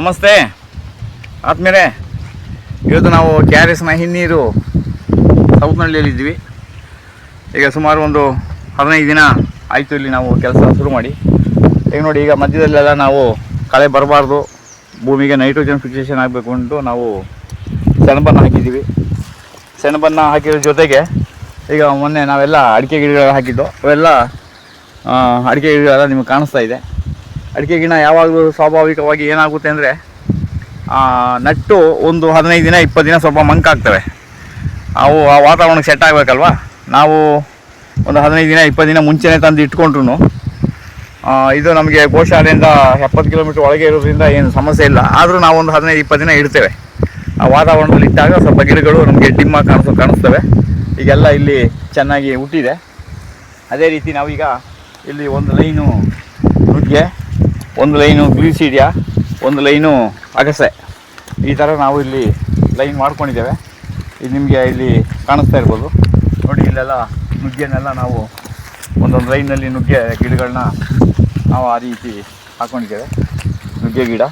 ನಮಸ್ತೆ. ಆತ್ಮೀಯರೇ, ಇವತ್ತು ನಾವು ಕೆ ಆರ್ ಎಸ್ನ ಹಿನ್ನೀರು ಸೌತ್ನಹಳ್ಳಿಯಲ್ಲಿ ಇದ್ವಿ ಈಗ ಸುಮಾರು ಒಂದು ಹದಿನೈದು ದಿನ ಆಯಿತು ಇಲ್ಲಿ ನಾವು ಕೆಲಸ ಶುರು ಮಾಡಿ. ಈಗ ನೋಡಿ, ಈಗ ಮಧ್ಯದಲ್ಲೆಲ್ಲ ನಾವು ಕಳೆ ಬರಬಾರ್ದು, ಭೂಮಿಗೆ ನೈಟ್ರೋಜನ್ ಫಿಕ್ಸೇಷನ್ ಆಗಬೇಕು ಅಂತ ನಾವು ಸೆಣಬನ್ನು ಹಾಕಿದ್ದೀವಿ. ಸೆಣಬನ್ನು ಹಾಕಿರೋ ಜೊತೆಗೆ ಈಗ ಮೊನ್ನೆ ನಾವೆಲ್ಲ ಅಡಿಕೆ ಗಿಡಗಳು ಹಾಕಿದ್ದು, ಅವೆಲ್ಲ ಅಡಿಕೆ ಗಿಡಗಳೆಲ್ಲ ನಿಮಗೆ ಕಾಣಿಸ್ತಾ ಇದೆ. ಅಡಿಕೆ ಗಿಡ ಯಾವಾಗಲೂ ಸ್ವಾಭಾವಿಕವಾಗಿ ಏನಾಗುತ್ತೆ ಅಂದರೆ ನಟ್ಟು ಒಂದು ಹದಿನೈದು ದಿನ, ಇಪ್ಪತ್ತು ದಿನ ಸ್ವಲ್ಪ ಮಂಕಾಗ್ತವೆ. ಅವು ಆ ವಾತಾವರಣಕ್ಕೆ ಸೆಟ್ ಆಗಬೇಕಲ್ವಾ? ನಾವು ಒಂದು ಹದಿನೈದು ದಿನ, ಇಪ್ಪತ್ತು ದಿನ ಮುಂಚೆನೇ ತಂದು ಇಟ್ಕೊಂಡ್ರು ಇದು ನಮಗೆ ಗೋಶಾಲೆಯಿಂದ ಎಪ್ಪತ್ತು ಕಿಲೋಮೀಟ್ರ್ ಒಳಗೆ ಇರೋದ್ರಿಂದ ಏನು ಸಮಸ್ಯೆ ಇಲ್ಲ. ಆದರೂ ನಾವು ಒಂದು ಹದಿನೈದು, ಇಪ್ಪತ್ತು ದಿನ ಇಡ್ತೇವೆ. ಆ ವಾತಾವರಣದಲ್ಲಿ ಇಟ್ಟಾಗ ಸ್ವಲ್ಪ ಗಿಡಗಳು ನಮಗೆ ಡಿಮ್ಮ ಕಾಣಿಸೋ, ಕಾಣಿಸ್ತವೆ. ಈಗೆಲ್ಲ ಇಲ್ಲಿ ಚೆನ್ನಾಗಿ ಹುಟ್ಟಿದೆ. ಅದೇ ರೀತಿ ನಾವೀಗ ಇಲ್ಲಿ ಒಂದು ಲೈನು ನುಗ್ಗೆ ಒಂದು ಲೈನು ಗ್ಲೀಸಿಡಿಯಾ ಒಂದು ಲೈನು ಅಗಸೆ. ಈ ಥರ ನಾವು ಇಲ್ಲಿ ಲೈನ್ ಮಾಡ್ಕೊಂಡಿದ್ದೇವೆ. ಇದು ನಿಮಗೆ ಇಲ್ಲಿ ಕಾಣಿಸ್ತಾ ಇರ್ಬೋದು. ನೋಡಿ, ಇಲ್ಲೆಲ್ಲ ನುಗ್ಗೆನೆಲ್ಲ ನಾವು ಒಂದೊಂದು ಲೈನಲ್ಲಿ ನುಗ್ಗೆ ಗಿಡಗಳನ್ನ ನಾವು ಆ ರೀತಿ ಹಾಕ್ಕೊಂಡಿದ್ದೇವೆ ನುಗ್ಗೆ ಗಿಡ.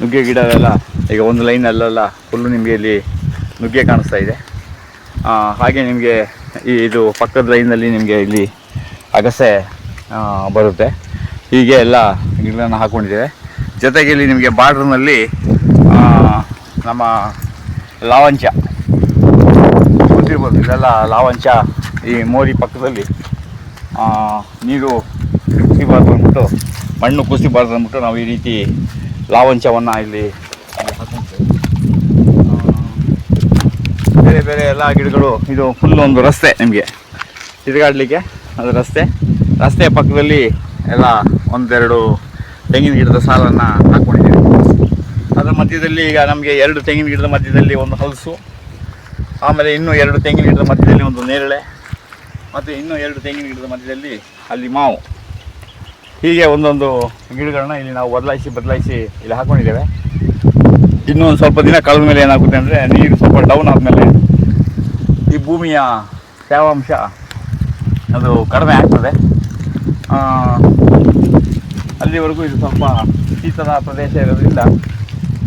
ನುಗ್ಗೆ ಗಿಡವೆಲ್ಲ, ಈಗ ಒಂದು ಲೈನಲ್ಲೆಲ್ಲ ಫುಲ್ಲು ನಿಮಗೆ ಇಲ್ಲಿ ನುಗ್ಗೆ ಕಾಣಿಸ್ತಾ ಇದೆ. ಹಾಗೆ ನಿಮಗೆ ಈ ಇದು ಪಕ್ಕದ ಲೈನಲ್ಲಿ ನಿಮಗೆ ಇಲ್ಲಿ ಅಗಸೆ ಬರುತ್ತೆ. ಹೀಗೆ ಎಲ್ಲ ಗಿಡಗಳನ್ನು ಹಾಕ್ಕೊಂಡಿದ್ದೇವೆ ಜೊತೆಗೆ ಇಲ್ಲಿ ನಿಮಗೆ ಬಾರ್ಡ್ರ್ನಲ್ಲಿ ನಮ್ಮ ಲಾವಂಚ ಗೊತ್ತಿರ್ಬೋದು ಇದೆಲ್ಲ ಲಾವಂಚ ಈ ಮೋರಿ ಪಕ್ಕದಲ್ಲಿ ನೀರು ಕುಸಿಬಾರ್ದು ಅಂದ್ಬಿಟ್ಟು, ಮಣ್ಣು ಕುಸಿಬಾರ್ದು ಅಂದ್ಬಿಟ್ಟು ನಾವು ಈ ರೀತಿ ಲಾವಂಚವನ್ನು ಇಲ್ಲಿ ಬೇರೆ ಬೇರೆ ಎಲ್ಲ ಗಿಡಗಳು, ಇದು ಫುಲ್ ಒಂದು ರಸ್ತೆ ನಿಮಗೆ. ತಿರುಗಾಡಲಿಕ್ಕೆ, ಅದು ರಸ್ತೆ. ರಸ್ತೆಯ ಪಕ್ಕದಲ್ಲಿ ಎಲ್ಲ ಒಂದೆರಡು ತೆಂಗಿನ ಗಿಡದ ಸಾಲನ್ನು ಹಾಕ್ಕೊಂಡಿದ್ದೀವಿ ಅದರ ಮಧ್ಯದಲ್ಲಿ ಈಗ ನಮಗೆ ಎರಡು ತೆಂಗಿನ ಗಿಡದ ಮಧ್ಯದಲ್ಲಿ ಒಂದು ಹಲಸು, ಆಮೇಲೆ ಇನ್ನೂ ಎರಡು ತೆಂಗಿನ ಗಿಡದ ಮಧ್ಯದಲ್ಲಿ ಒಂದು ನೇರಳೆ, ಮತ್ತು ಇನ್ನೂ ಎರಡು ತೆಂಗಿನ ಗಿಡದ ಮಧ್ಯದಲ್ಲಿ ಅಲ್ಲಿ ಮಾವು. ಹೀಗೆ ಒಂದೊಂದು ಗಿಡಗಳನ್ನ ಇಲ್ಲಿ ನಾವು ಬದಲಾಯಿಸಿ ಬದಲಾಯಿಸಿ ಇಲ್ಲಿ ಹಾಕ್ಕೊಂಡಿದ್ದೇವೆ ಇನ್ನೂ ಒಂದು ಸ್ವಲ್ಪ ದಿನ ಕಳೆದ ಮೇಲೆ ಏನಾಗುತ್ತೆ ಅಂದರೆ ನೀರು ಸ್ವಲ್ಪ ಡೌನ್ ಆದಮೇಲೆ ಈ ಭೂಮಿಯ ತೇವಾಂಶ ಅದು ಕಡಿಮೆ ಆಗ್ತದೆ. ಅಲ್ಲಿವರೆಗೂ ಇದು ಸ್ವಲ್ಪ ಶೀತದ ಪ್ರದೇಶ ಇರೋದ್ರಿಂದ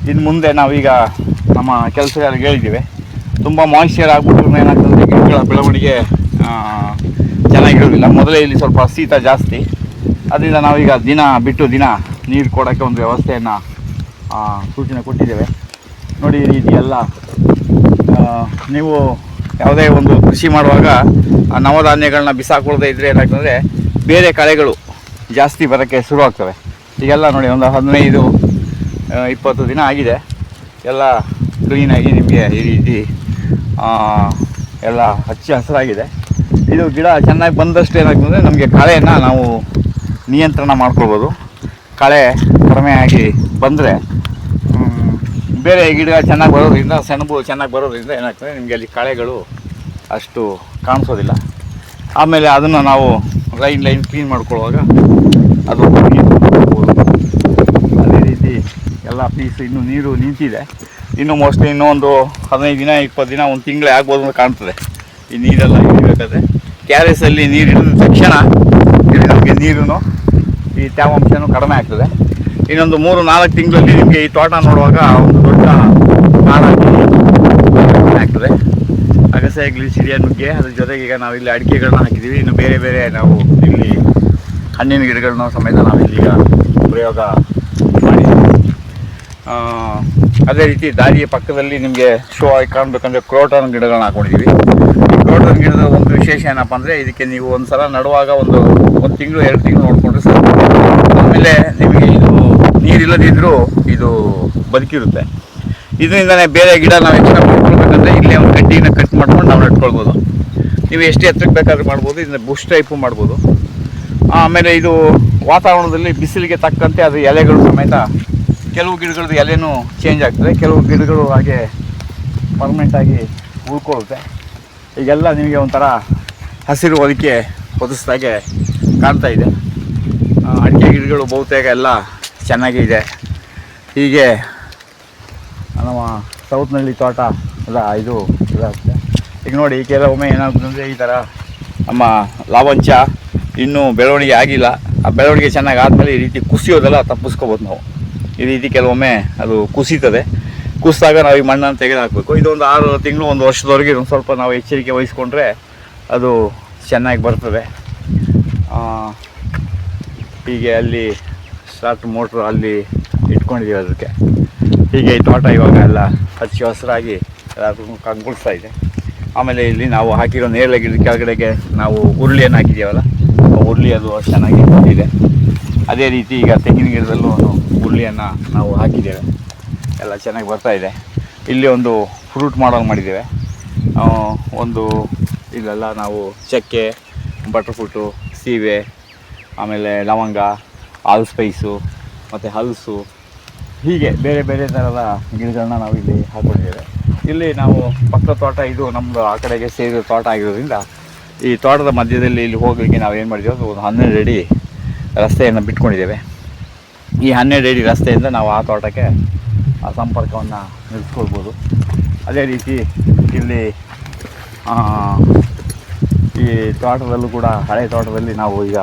ಇನ್ನು ಮುಂದೆ ನಾವೀಗ ನಮ್ಮ ಕೆಲಸಗಾರರಿಗೆ ಹೇಳಿದ್ದೀವಿ. ತುಂಬ ಮಾಯಿಶ್ಚರ್ ಆಗ್ಬಿಟ್ಟು ಏನಾಗ್ತದೆ ಗಿಡಗಳ ಬೆಳವಣಿಗೆ ಚೆನ್ನಾಗಿರೋದಿಲ್ಲ ಮೊದಲೇ ಇಲ್ಲಿ ಸ್ವಲ್ಪ ಶೀತ ಜಾಸ್ತಿ. ಅದರಿಂದ ನಾವೀಗ ದಿನ ಬಿಟ್ಟು ದಿನ ನೀರು ಕೊಡೋಕ್ಕೆ ಒಂದು ವ್ಯವಸ್ಥೆಯನ್ನು ಸೂಚನೆ ಕೊಟ್ಟಿದ್ದೇವೆ. ನೋಡಿ ಈ ರೀತಿ ಎಲ್ಲ ನೀವು ಯಾವುದೇ ಒಂದು ಕೃಷಿ ಮಾಡುವಾಗ ನವಧಾನ್ಯಗಳನ್ನ ಬಿಸಾಕೊಳ್ಳದೆ ಇದ್ದರೆ ಏನಾಗ್ತದೆ ಬೇರೆ ಕಳೆಗಳು ಜಾಸ್ತಿ ಬರೋಕ್ಕೆ ಶುರು ಆಗ್ತವೆ ಈಗೆಲ್ಲ ನೋಡಿ, ಒಂದು ಹದಿನೈದು ಇಪ್ಪತ್ತು ದಿನ ಆಗಿದೆ. ಎಲ್ಲ ಕ್ಲೀನಾಗಿ ನಿಮಗೆ ಈ ರೀತಿ ಎಲ್ಲ ಹಚ್ಚ ಹಸಿರಾಗಿದೆ. ಇದು ಗಿಡ ಚೆನ್ನಾಗಿ ಬಂದಷ್ಟು ಏನಾಗ್ತದೆ ನಮಗೆ ಕಳೆಯನ್ನು ನಾವು ನಿಯಂತ್ರಣ ಮಾಡ್ಕೊಳ್ಬೋದು. ಕಳೆ ಕಡಿಮೆ ಆಗಿ ಬಂದರೆ ಬೇರೆ ಗಿಡ ಚೆನ್ನಾಗಿ ಬರೋದ್ರಿಂದ, ಸೆಣಬು ಚೆನ್ನಾಗಿ ಬರೋದ್ರಿಂದ ಏನಾಗ್ತದೆ, ನಿಮಗೆ ಅಲ್ಲಿ ಕಳೆಗಳು ಅಷ್ಟು ಕಾಣಿಸೋದಿಲ್ಲ. ಆಮೇಲೆ ಅದನ್ನು ನಾವು ಲೈನ್ ಲೈನ್ ಕ್ಲೀನ್ ಮಾಡ್ಕೊಳ್ಳುವಾಗ ಅದು. ಅದೇ ರೀತಿ ಎಲ್ಲ ಪೀಸ್ ಇನ್ನು ನೀರು ನಿಂತಿದೆ. ಇನ್ನು ಮೋಸ್ಟ್ಲಿ ಇನ್ನೊಂದು ಹದಿನೈದು ದಿನ, ಇಪ್ಪತ್ತು ದಿನ, ಒಂದು ತಿಂಗಳೇ ಆಗ್ಬೋದು ಅಂತ ಕಾಣ್ತದೆ. ಈ ನೀರೆಲ್ಲ ಇಳಿಬೇಕಾದ್ರೆ. ಕ್ಯಾರೇಸಲ್ಲಿ ನೀರು ಇಳಿದ ತಕ್ಷಣ ನಮಗೆ ನೀರು ಈ ತೇವಾಂಶನೂ ಕಡಿಮೆ ಆಗ್ತದೆ. ಇನ್ನೊಂದು ಮೂರು ನಾಲ್ಕು ತಿಂಗಳಲ್ಲಿ ನಿಮಗೆ ಈ ತೋಟ ನೋಡುವಾಗ ಒಂದು ದೊಡ್ಡ ಕಾಡಾಗಿ ಆಗ್ತದೆ ಅಗಸೆ ಸಿರಿಯ ನುಗ್ಗೆ ಅದ್ರ ಜೊತೆಗೆ ಈಗ ನಾವು ಇಲ್ಲಿ ಅಡಿಕೆಗಳನ್ನ ಹಾಕಿದ್ದೀವಿ ಇನ್ನು ಬೇರೆ ಬೇರೆ ನಾವು ಇಲ್ಲಿ ಹಣ್ಣಿನ ಗಿಡಗಳನ್ನ ಸಮೇತ ನಾವು ಇಲ್ಲಿಗ ಪ್ರಯೋಗ ಮಾಡಿದ್ದೀವಿ ಅದೇ ರೀತಿ ದಾರಿಯ ಪಕ್ಕದಲ್ಲಿ ನಿಮಗೆ ಶೋ ಆಗಿ ಕಾಣಬೇಕಂದ್ರೆ ಕ್ರೋಟನ್ ಗಿಡಗಳನ್ನ ಹಾಕೊಂಡಿದ್ದೀವಿ ಕ್ರೋಟನ್ ಗಿಡದ ಒಂದು ವಿಶೇಷ ಏನಪ್ಪ ಅಂದರೆ ಇದಕ್ಕೆ ನೀವು ಒಂದು ಸಲ ನಡುವಾಗ ಒಂದು ಒಂದು ತಿಂಗಳು, ಎರಡು ತಿಂಗಳು ನೋಡಿಕೊಂಡ್ರೆ ಆಮೇಲೆ ನಿಮಗೆ ಇದು ನೀರಿಲ್ಲದಿದ್ದರೂ ಇದು ಬದುಕಿರುತ್ತೆ. ಇದರಿಂದಲೇ ಬೇರೆ ಗಿಡ ನಾವು ಎಕ್ಸ್ಟ್ರಾ ಮಾಡ್ಕೊಳ್ಬೇಕಂದ್ರೆ ಇಲ್ಲೇ ಒಂದು ಕಡ್ಡಿನ ಕಟ್ ಮಾಡ್ಕೊಂಡು ನಾವು ನೆಟ್ಕೊಳ್ಬೋದು ನೀವು ಎಷ್ಟು ಎತ್ತರಕ್ಕೆ ಬೇಕಾದ್ರೂ ಮಾಡ್ಬೋದು, ಇದನ್ನ ಬುಷ್ ಟೈಪು ಮಾಡ್ಬೋದು. ಆಮೇಲೆ ಇದು ವಾತಾವರಣದಲ್ಲಿ ಬಿಸಿಲಿಗೆ ತಕ್ಕಂತೆ ಅದು ಎಲೆಗಳು ಸಮೇತ ಕೆಲವು ಗಿಡಗಳದ್ದು ಎಲೆನೂ ಚೇಂಜ್ ಆಗ್ತದೆ. ಕೆಲವು ಗಿಡಗಳು ಹಾಗೆ ಪರ್ಮನೆಂಟಾಗಿ ಉಳ್ಕೊಳ್ಳುತ್ತೆ. ಈಗೆಲ್ಲ ನಿಮಗೆ ಒಂಥರ ಹಸಿರು ಹೊದಿಕೆ ಹೊದಿಸ್ದಾಗೆ ಕಾಣ್ತಾ ಇದೆ. ಅಡಿಕೆ ಗಿಡಗಳು ಬಹುತೇಕ ಎಲ್ಲ ಚೆನ್ನಾಗಿದೆ ಹೀಗೆ ಸೌತ್ನಲ್ಲಿ ತೋಟ ಎಲ್ಲ ಇದು ಇದಾಗುತ್ತೆ. ಈಗ ನೋಡಿ ಕೆಲವೊಮ್ಮೆ ಏನಾಗುತ್ತೆ ಅಂದರೆ ಈ ಥರ ನಮ್ಮ ಲಾವಂಚ ಇನ್ನೂ ಬೆಳವಣಿಗೆ ಆಗಿಲ್ಲ. ಆ ಬೆಳವಣಿಗೆ ಚೆನ್ನಾಗಿ ಆದಮೇಲೆ ಈ ರೀತಿ ಕುಸಿಯೋದೆಲ್ಲ ತಪ್ಪಿಸ್ಕೋಬೋದು ನಾವು. ಈ ರೀತಿ ಕೆಲವೊಮ್ಮೆ ಅದು ಕುಸಿತದೆ. ಕುಸಿದಾಗ ನಾವು ಈ ಮಣ್ಣನ್ನು ತೆಗೆದು ಹಾಕಬೇಕು ಇದೊಂದು ಆರು ತಿಂಗಳು, ಒಂದು ವರ್ಷದವರೆಗೆ ಒಂದು ಸ್ವಲ್ಪ ನಾವು ಎಚ್ಚರಿಕೆ ವಹಿಸ್ಕೊಂಡ್ರೆ ಅದು ಚೆನ್ನಾಗಿ ಬರ್ತದೆ. ಹೀಗೆ ಅಲ್ಲಿ ಸ್ಟಾರ್ಟ್ ಮೋಟ್ರ್ ಅಲ್ಲಿ ಇಟ್ಕೊಂಡಿದ್ದೀವಿ ಅದಕ್ಕೆ. ಹೀಗೆ ತೋಟ ಇವಾಗ ಎಲ್ಲ ಹಚ್ಚಿ ಹಸಿರಾಗಿ ಎಲ್ಲ ಕಂಗೊಳಿಸ್ತಾ ಇದೆ. ಆಮೇಲೆ ಇಲ್ಲಿ ನಾವು ಹಾಕಿರೋ ನೇರಳೆ ಗಿಡದ ಕೆಳಗಡೆಗೆ ನಾವು ಉರುಳಿಯನ್ನು ಹಾಕಿದ್ದೀವಲ್ಲ ಉರುಳಿ ಅದು ಚೆನ್ನಾಗಿ ಬಂದಿದೆ ಅದೇ ರೀತಿ ಈಗ ತೆಂಗಿನ ಗಿಡದಲ್ಲೂ ಉರುಳಿಯನ್ನು ನಾವು ಹಾಕಿದ್ದೇವೆ. ಎಲ್ಲ ಚೆನ್ನಾಗಿ ಬರ್ತಾ ಇದೆ. ಇಲ್ಲಿ ಒಂದು ಫ್ರೂಟ್ ಮಾಡಲ್ ಮಾಡಿದ್ದೇವೆ. ಒಂದು ಇಲ್ಲೆಲ್ಲ ನಾವು ಚಕ್ಕೆ ಬಟರ್ ಸೀವೆ, ಆಮೇಲೆ ಲವಂಗ ಆಲ್ ಸ್ಪೈಸು, ಮತ್ತು ಹಲಸು ಹೀಗೆ ಬೇರೆ ಬೇರೆ ಥರದ ಗಿಡಗಳನ್ನ ನಾವು ಇಲ್ಲಿ ಹಾಕೊಂಡಿದ್ದೇವೆ. ಇಲ್ಲಿ ನಾವು ಪಕ್ಕದ ತೋಟ ಇದು ನಮ್ಮದು ಆ ಕಡೆಗೆ ಸೇರಿದ ತೋಟ ಆಗಿರೋದ್ರಿಂದ ಈ ತೋಟದ ಮಧ್ಯದಲ್ಲಿ ಇಲ್ಲಿ ಹೋಗಲಿಕ್ಕೆ ನಾವು ಏನು ಮಾಡಿದ್ದೇವೆ? ಒಂದು ಹನ್ನೆರಡು ಅಡಿ ರಸ್ತೆಯನ್ನು ಬಿಟ್ಕೊಂಡಿದ್ದೇವೆ. ಈ ಹನ್ನೆರಡು ಅಡಿ ರಸ್ತೆಯಿಂದ ನಾವು ಆ ತೋಟಕ್ಕೆ ಆ ಸಂಪರ್ಕವನ್ನು ನಿಲ್ಲಿಸ್ಕೊಳ್ಬೋದು ಅದೇ ರೀತಿ ಇಲ್ಲಿ ಈ ತೋಟದಲ್ಲೂ ಕೂಡ ಹಳೆ ತೋಟದಲ್ಲಿ ನಾವು ಈಗ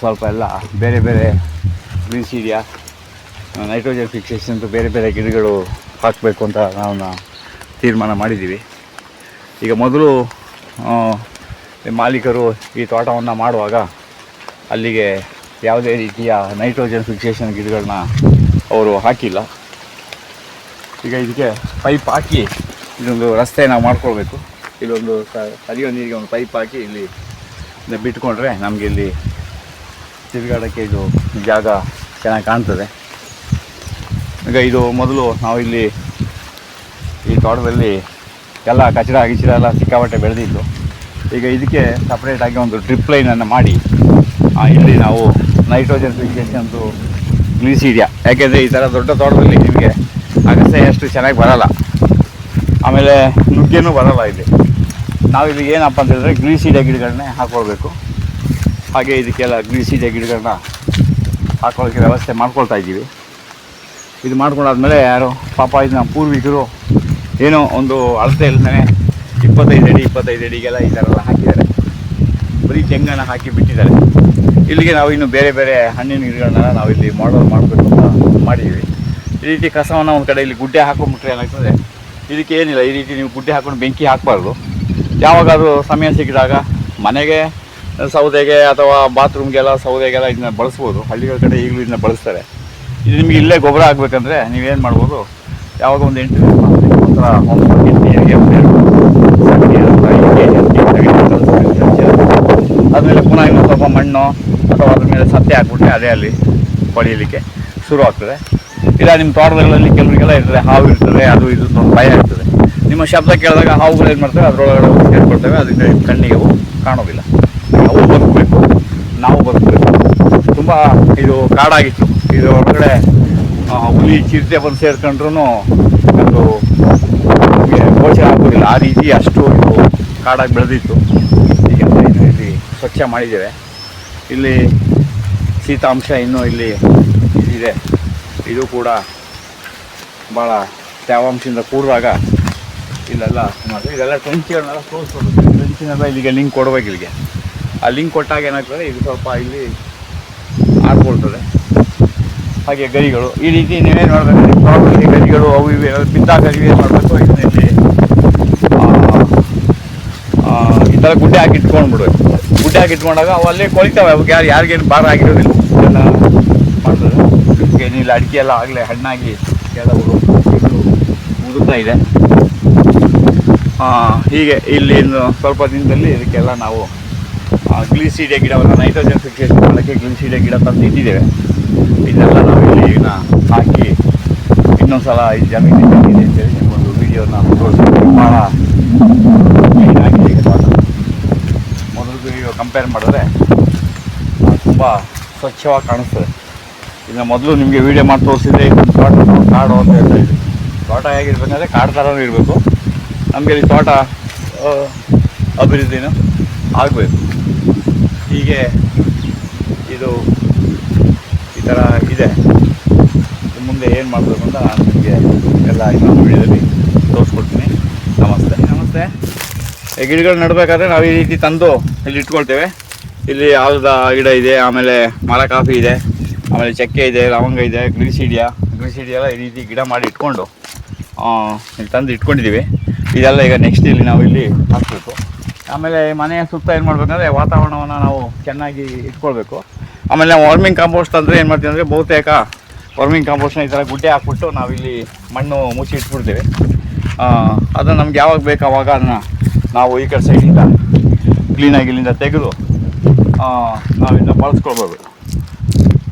ಸ್ವಲ್ಪ ಎಲ್ಲ ಬೇರೆ ಬೇರೆ ಗ್ರೀಸಿಡಿಯಾ ನೈಟ್ರೋಜನ್ ಫಿಕ್ಸೇಷನ್ ಬೇರೆ ಬೇರೆ ಗಿಡಗಳು ಹಾಕಬೇಕು ಅಂತ ನಾವು ತೀರ್ಮಾನ ಮಾಡಿದ್ದೀವಿ. ಈಗ ಮೊದಲು ಮಾಲೀಕರು ಈ ತೋಟವನ್ನು ಮಾಡುವಾಗ ಅಲ್ಲಿಗೆ ಯಾವುದೇ ರೀತಿಯ ನೈಟ್ರೋಜನ್ ಫಿಕ್ಸೇಷನ್ ಗಿಡಗಳನ್ನ ಅವರು ಹಾಕಿಲ್ಲ. ಈಗ ಇದಕ್ಕೆ ಪೈಪ್ ಹಾಕಿ ಇದೊಂದು ರಸ್ತೆ ನಾವು ಮಾಡ್ಕೊಳ್ಬೇಕು. ಇಲ್ಲೊಂದು ಸರಿಯೋ ನೀರಿಗೆ ಒಂದು ಪೈಪ್ ಹಾಕಿ ಇಲ್ಲಿ ಬಿಟ್ಕೊಂಡ್ರೆ ನಮಗೆ ಇಲ್ಲಿ ತಿರುಗಾಡೋಕ್ಕೆ ಇದು ಜಾಗ ಚೆನ್ನಾಗಿ ಕಾಣ್ತದೆ. ಈಗ ಇದು ಮೊದಲು ನಾವು ಇಲ್ಲಿ ಈ ತೋಟದಲ್ಲಿ ಎಲ್ಲ ಕಚಡ, ಗಿಚಡ ಎಲ್ಲ ಸಿಕ್ಕಾಪಟ್ಟೆ ಬೆಳೆದಿತ್ತು. ಈಗ ಇದಕ್ಕೆ ಸಪ್ರೇಟಾಗಿ ಒಂದು ಡ್ರಿಪ್ ಲೈನನ್ನು ಮಾಡಿ ಇಲ್ಲಿ ನಾವು ನೈಟ್ರೋಜನ್ ಫಿಕ್ಸೇಷನ್ದು ಗ್ಲೀಸಿಡಿಯಾ ಯಾಕೆಂದರೆ ಈ ಥರ ದೊಡ್ಡ ತೋಟದಲ್ಲಿ ನಿಮಗೆ ಅಗಸೆ ಅಷ್ಟು ಚೆನ್ನಾಗಿ ಬರಲ್ಲ. ಆಮೇಲೆ ನುಗ್ಗೆನೂ ಬರಲ್ಲ ಇಲ್ಲಿ. ನಾವು ಇಲ್ಲಿ ಏನಪ್ಪ ಅಂತ ಹೇಳಿದ್ರೆ ಗ್ಲೀಸಿಡಿಯಾ ಗಿಡಗಳನ್ನೇ ಹಾಕ್ಕೊಳ್ಬೇಕು ಹಾಗೆ ಇದಕ್ಕೆಲ್ಲ ಗ್ಲೀಸಿಡಿಯಾ ಗಿಡಗಳನ್ನ ಹಾಕೊಳ್ಳೋಕ್ಕೆ ವ್ಯವಸ್ಥೆ ಮಾಡ್ಕೊಳ್ತಾ ಇದ್ದೀವಿ. ಇದು ಮಾಡ್ಕೊಂಡಾದ್ಮೇಲೆ ಯಾರೋ ಪಾಪ ಇದು ಪೂರ್ವಿಕರು ಏನೋ ಒಂದು ಅಳತೆ ಇಲ್ದೇ ಇಪ್ಪತ್ತೈದು ಅಡಿ, ಇಪ್ಪತ್ತೈದು ಅಡಿಗೆಲ್ಲ ಈ ಥರ ಎಲ್ಲ ಹಾಕಿದ್ದಾರೆ. ಬರೀ ತೆಂಗನ್ನು ಹಾಕಿ ಬಿಟ್ಟಿದ್ದಾರೆ. ಇಲ್ಲಿಗೆ ನಾವು ಇನ್ನು ಬೇರೆ ಬೇರೆ ಹಣ್ಣಿನ ಗಿಡಗಳನ್ನ ನಾವು ಇಲ್ಲಿ ಮಾಡಲ್ ಮಾಡಬೇಕು ಅಂತ ಮಾಡಿದ್ದೀವಿ. ಈ ರೀತಿ ಕಸವನ್ನು ಒಂದು ಕಡೆ ಇಲ್ಲಿ ಗುಡ್ಡೆ ಹಾಕೊಂಡ್ಬಿಟ್ರೆ ಏನಾಗ್ತದೆ? ಇದಕ್ಕೆ ಏನಿಲ್ಲ, ಈ ರೀತಿ ನೀವು ಗುಡ್ಡೆ ಹಾಕೊಂಡು ಬೆಂಕಿ ಹಾಕಬಾರ್ದು. ಯಾವಾಗಾದರೂ ಸಮಯ ಸಿಕ್ಕಿದಾಗ ಮನೆಗೆ ಸೌದೆಗೆ ಅಥವಾ ಬಾತ್ರೂಮ್ಗೆಲ್ಲ ಸೌದೆಗೆಲ್ಲ ಇದನ್ನ ಬಳಸ್ಬೋದು. ಹಳ್ಳಿಗಳ ಕಡೆ ಈಗಲೂ ಇದನ್ನ ಬಳಸ್ತಾರೆ. ಇದು ನಿಮಗೆ ಇಲ್ಲೇ ಗೊಬ್ಬರ ಹಾಕ್ಬೇಕಂದ್ರೆ ನೀವೇನು ಮಾಡ್ಬೋದು? ಯಾವಾಗ ಒಂದು ಎಂಟು ಒಂದು ಆದಮೇಲೆ ಪುನಃ ಇನ್ನೊಂದು ಸ್ವಲ್ಪ ಮಣ್ಣು ಅಥವಾ ಅದ್ರ ಮೇಲೆ ಸತ್ತೆ ಹಾಕ್ಬಿಟ್ರೆ ಅದೇ ಅಲ್ಲಿ ಪಡೆಯಲಿಕ್ಕೆ ಶುರು ಆಗ್ತದೆ. ಇಲ್ಲ, ನಿಮ್ಮ ತೋಟಗಳಲ್ಲಿ ಕೆಲವರಿಗೆಲ್ಲ ಇರ್ತದೆ, ಹಾವು ಇರ್ತದೆ, ಅದು ಇದು ಭಯ ಇರ್ತದೆ ನಿಮ್ಮ ಶಬ್ದ ಕೇಳಿದಾಗ ಹಾವುಗಳು ಏನು ಮಾಡ್ತವೆ? ಅದರೊಳಗಡೆ ಸೇರ್ಕೊಳ್ತವೆ, ಅದಕ್ಕೆ ಕಣ್ಣಿಗೆ ಕಾಣೋದಿಲ್ಲ. ಅವು ಬದುಕಬೇಕು, ನಾವು ಬದುಕಬೇಕು. ತುಂಬ ಇದು ಕಾಡಾಗಿತ್ತು. ಇದು ಹೊರಗಡೆ ಹುಲಿ ಚಿರತೆ ಬಂದು ಸೇರ್ಕೊಂಡ್ರು ಅದು ನಮಗೆ ಗೋಚರ ಆಗೋದಿಲ್ಲ ಆ ರೀತಿ ಅಷ್ಟು ಇದು ಕಾಡಾಗಿ ಬೆಳೆದಿತ್ತು. ಈಗ ಇಲ್ಲಿ ಸ್ವಚ್ಛ ಮಾಡಿದ್ದೇವೆ. ಇಲ್ಲಿ ಶೀತಾಂಶ ಇನ್ನೂ ಇಲ್ಲಿ ಇದೆ ಇದು ಕೂಡ ಭಾಳ ತೇವಾಂಶದಿಂದ ಕೂಡಿದಾಗ ಇಲ್ಲೆಲ್ಲ ಮಾಡಿ ಇದೆಲ್ಲ ಟ್ರೆಂಚ್ಗಳನ್ನೆಲ್ಲ ತೋರಿಸ್ಕೊಡ್ಬೇಕು. ಟ್ರೆಂಚಿನೆಲ್ಲ ಇಲ್ಲಿಗೆ ಲಿಂಕ್ ಕೊಡ್ಬೇಕು ಇಲ್ಲಿಗೆ. ಆ ಲಿಂಕ್ ಕೊಟ್ಟಾಗ ಏನಾಗ್ತದೆ, ಇದು ಸ್ವಲ್ಪ ಇಲ್ಲಿ ಆಡ್ಕೊಳ್ತದೆ ಹಾಗೆ ಗರಿಗಳು. ಈ ರೀತಿ ನೀವೇನು ಮಾಡಬೇಕು ಗರಿಗಳು ಅವು ಇವೆ. ಬಿದ್ದಾಗ ಏನು ಮಾಡಬೇಕು ಇದನ್ನಲ್ಲಿ ಈ ಥರ ಗುಡ್ಡೆ ಹಾಕಿ ಇಟ್ಕೊಂಡ್ಬಿಡ್ಬೇಕು ಗುಡ್ಡೆ ಹಾಕಿ ಇಟ್ಕೊಂಡಾಗ ಅವು ಅಲ್ಲೇ ಕೊಳಿತಾವೆ. ಅವಾಗ ಯಾರು ಯಾರಿಗೇನು ಭಾರ ಆಗಿರೋದಿಲ್ಲ. ಎಲ್ಲ ಮಾಡ್ತಾರೆ. ಏನಿಲ್ಲ, ಅಡಿಕೆ ಎಲ್ಲ ಆಗಲೇ ಹಣ್ಣಾಗಿ ಕೆಲವರು ಮುದುಕ್ತಾ ಇದೆ. ಹೀಗೆ ಇಲ್ಲಿ ಇನ್ನು ಸ್ವಲ್ಪ ದಿನದಲ್ಲಿ ಇದಕ್ಕೆಲ್ಲ ನಾವು ಗ್ಲೀಸಿಡಿಯ ಗಿಡವನ್ನು ನೈಟ್ರೋಜನ್ ಫಿಕ್ಸೇಷನ್ ಮಾಡೋಕ್ಕೆ ಗ್ಲೀಸಿಡಿಯ ಗಿಡ ತಂದು ಇಟ್ಟಿದ್ದೇವೆ. ಇದೆಲ್ಲ ನಾವು ಇಲ್ಲಿ ಹಾಕಿ ಇನ್ನೊಂದು ಸಲ ಈ ಜಮೀನು ಇದೆ ಅಂತೇಳಿ ನಿಮ್ಮೊಂದು ವಿಡಿಯೋನ ತೋರಿಸ್ತೀವಿ ಭಾಳ ಮೊದಲಿಗೂ ಈಗ ಕಂಪೇರ್ ಮಾಡಿದ್ರೆ ತುಂಬ ಸ್ವಚ್ಛವಾಗಿ ಕಾಣಿಸ್ತದೆ. ಇನ್ನು ಮೊದಲು ನಿಮಗೆ ವಿಡಿಯೋ ಮಾಡಿ ತೋರಿಸಿದ್ರೆ ಇದೊಂದು ತೋಟ, ಕಾಡು ಅಂತ ಹೇಳ್ತಾ ಇದ್ವಿ ತೋಟ ಹೇಗಿರ್ಬೇಕಂದ್ರೆ ಕಾಡು ಥರನೂ ಇರಬೇಕು. ನಮಗೆ ಇಲ್ಲಿ ತೋಟ ಅಭಿವೃದ್ಧಿನೂ ಆಗಬೇಕು. ಹೀಗೆ ಇದು ಈ ಥರ ಇದೆ. ಮುಂದೆ ಏನು ಮಾಡಬೇಕು ಅಂತ ನಾನು ನಿಮಗೆ ಎಲ್ಲ ಇನ್ನೊಂದು ವಿಡಿಯೋದಲ್ಲಿ ತೋರಿಸ್ಕೊಡ್ತೀನಿ. ನಮಸ್ತೆ. ನಮಸ್ತೆ. ಈ ಗಿಡಗಳು ನೆಡಬೇಕಾದ್ರೆ ನಾವು ಈ ರೀತಿ ತಂದು ಇಲ್ಲಿ ಇಟ್ಕೊಳ್ತೇವೆ. ಇಲ್ಲಿ ಆಲದ ಗಿಡ ಇದೆ ಆಮೇಲೆ ಮರ ಕಾಫಿ ಇದೆ ಆಮೇಲೆ ಚಕ್ಕೆ ಇದೆ ಲವಂಗ ಇದೆ ಗ್ರೀಸಿಡಿಯ. ಗ್ರೀಸಿಡಿಯೆಲ್ಲ ಈ ರೀತಿ ಗಿಡ ಮಾಡಿ ಇಟ್ಕೊಂಡು ಇಲ್ಲಿ ತಂದು ಇಟ್ಕೊಂಡಿದ್ದೀವಿ ಇದೆಲ್ಲ ಈಗ ನೆಕ್ಸ್ಟ್ ಇಲ್ಲಿ ನಾವು ಇಲ್ಲಿ ಹಾಕಬೇಕು. ಆಮೇಲೆ ಮನೆಯ ಸುತ್ತ ಏನು ಮಾಡಬೇಕಂದ್ರೆ ವಾತಾವರಣವನ್ನು ನಾವು ಚೆನ್ನಾಗಿ ಇಟ್ಕೊಳ್ಬೇಕು. ಆಮೇಲೆ ವಾರ್ಮಿಂಗ್ ಕಾಂಪೋಸ್ಟ್ ಅಂದರೆ ಏನು ಮಾಡ್ತೀವಿ ಅಂದರೆ ಬಹುತೇಕ ವಾರ್ಮಿಂಗ್ ಕಾಂಪೋಸ್ಟ್ನ ಈ ಥರ ಗುಡ್ಡೆ ಹಾಕ್ಬಿಟ್ಟು ನಾವಿಲ್ಲಿ ಮಣ್ಣು ಮುಚ್ಚಿ ಇಟ್ಬಿಡ್ತೀವಿ. ಅದು ನಮ್ಗೆ ಯಾವಾಗ ಬೇಕು ಅವಾಗ ಅದನ್ನು ನಾವು ಈ ಕಡೆ ಸೈಡಿಂದ ಕ್ಲೀನಾಗಿ ಇಲ್ಲಿಂದ ತೆಗೆದು ನಾವಿಂದ ಬಳಸ್ಕೊಳ್ಬೋದು.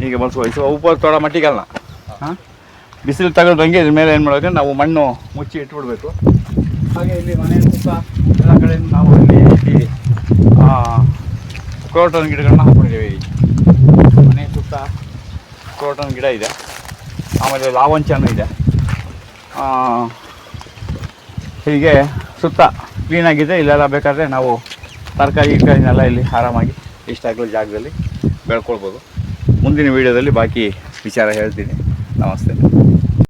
ಹೀಗೆ ಬಳಸ್ಕೊಳ್ಬೇಕು ಸೊ ಉಪ್ಪು ತೋಡ ಮಟ್ಟಿಗಲ್ಲ ಹಾಂ. ಬಿಸಿಲು ತಗೊಳ್ದಂಗೆ ಇದ್ರ ಮೇಲೆ ಏನು ಮಾಡಬೇಕು ನಾವು ಮಣ್ಣು ಮುಚ್ಚಿ ಇಟ್ಬಿಡ್ಬೇಕು. ಹಾಗೆ ಇಲ್ಲಿ ಮನೆ ಸುತ್ತ ಎಲ್ಲ ಕಡೆಯಿಂದ ನಾವು ಇಲ್ಲಿ ಕ್ರೋಟನ್ ಗಿಡಗಳನ್ನ ಹಾಕೊಂಡಿದ್ದೀವಿ. ಮನೆ ಸುತ್ತ ಕ್ರೋಟನ್ ಗಿಡ ಇದೆ. ಆಮೇಲೆ ಲಾವಂಚನ ಇದೆ. ಹೀಗೆ ಸುತ್ತ ಕ್ಲೀನಾಗಿದೆ ಇಲ್ಲೆಲ್ಲ ಬೇಕಾದರೆ ನಾವು ತರಕಾರಿ ಗಿಡಗಳನ್ನೆಲ್ಲ ಇಲ್ಲಿ ಆರಾಮಾಗಿ ಇಷ್ಟಾಗಲೋ ಜಾಗದಲ್ಲಿ ಬೆಳ್ಕೊಳ್ಬೋದು. ಮುಂದಿನ ವೀಡಿಯೋದಲ್ಲಿ ಬಾಕಿ ವಿಚಾರ ಹೇಳ್ತೀನಿ. ನಮಸ್ತೆ.